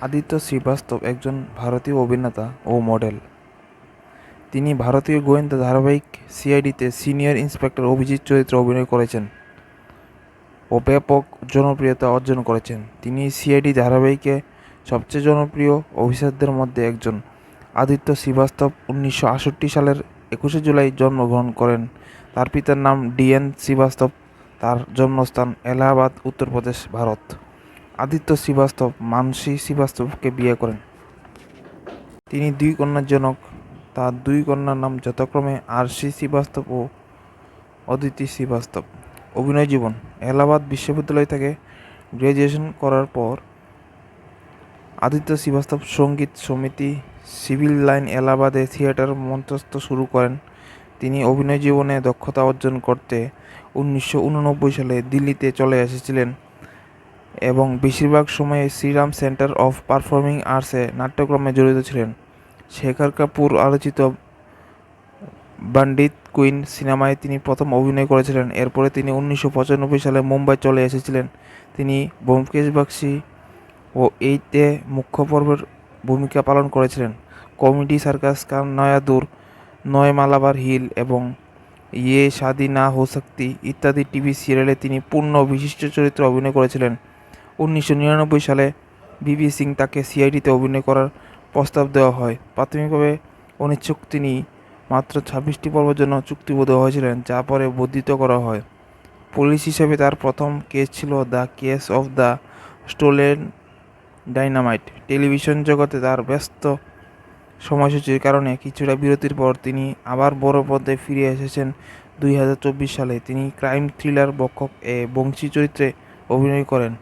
আদিত্য শ্রীবাস্তব একজন ভারতীয় অভিনেতা ও মডেল। তিনি ভারতীয় গোয়েন্দা ধারাবাহিক সিআইডিতে সিনিয়র ইন্সপেক্টর অভিজিৎ চরিত্রে অভিনয় করেছেন ও ব্যাপক জনপ্রিয়তা অর্জন করেছেন। তিনি সিআইডি ধারাবাহিকে সবচেয়ে জনপ্রিয় অফিসারদের মধ্যে একজন। আদিত্য শ্রীবাস্তব উনিশশো আটষট্টি সালের একুশে জুলাই জন্মগ্রহণ করেন। তার পিতার নাম ডিএন শ্রীবাস্তব। তার জন্মস্থান এলাহাবাদ, উত্তরপ্রদেশ, ভারত। আদিত্য শ্রীবাস্তব, মানসী শ্রীবাস্তবকে বিয়ে করেন। তিনি দুই কন্যার জনক। তার দুই কন্যার নাম যথাক্রমে আরশি শ্রীবাস্তব ও অদিতি শ্রীবাস্তব। অভিনয় জীবন। এলাহাবাদ বিশ্ববিদ্যালয় থেকে গ্র্যাজুয়েশন করার পর আদিত্য শ্রীবাস্তব সংগীত সমিতি, সিভিল লাইন এলাহাবাদে থিয়েটার মঞ্চস্থ শুরু করেন। তিনি অভিনয় জীবনে দক্ষতা অর্জন করতে উনিশশো উননব্বই সালে দিল্লিতে চলে এসেছিলেন। এবং বেশিরভাগ সময়ে শ্রীরাম সেন্টার অফ পারফর্মিং আর্টসে নাট্যক্রমে জড়িত ছিলেন। শেখর কাপুর আলোচিত বান্ডিত কুইন সিনেমায় তিনি প্রথম অভিনয় করেছিলেন। এরপরে তিনি উনিশশো পঁচানব্বই সালে মুম্বাই চলে এসেছিলেন। তিনি ব্যোমকেশ বাক্সি ও এইতে মুখ্য পর্বের ভূমিকা পালন করেছিলেন। কমেডি, সার্কাস, কান, নয়া দূর, নয় মালাবার হিল এবং ইয়ে শাদি না হো সকতি ইত্যাদি টিভি সিরিয়ালে তিনি পূর্ণ বিশিষ্ট চরিত্রে অভিনয় করেছিলেন। উনিশশো নিরানব্বই সালে বিবি সিং তাকে সিআইডিতে অভিনয় করার প্রস্তাব দেওয়া হয়। প্রাথমিকভাবে অনিচ্ছুক তিনি মাত্র ছাব্বিশটি পর্বের জন্য চুক্তিবদ্ধ হয়েছিলেন, যা পরে বর্ধিত করা হয়। পুলিশ হিসেবে তার প্রথম কেস ছিল the case of the stolen dynamite. Television জগতে তার ব্যস্ত সময়সূচির কারণে কিছুটা বিরতির পর তিনি আবার বড় পদে ফিরে এসেছেন দুই হাজার চব্বিশ সালে। তিনি ক্রাইম থ্রিলার বক্ষক এ বংশী চরিত্রে অভিনয় করেন।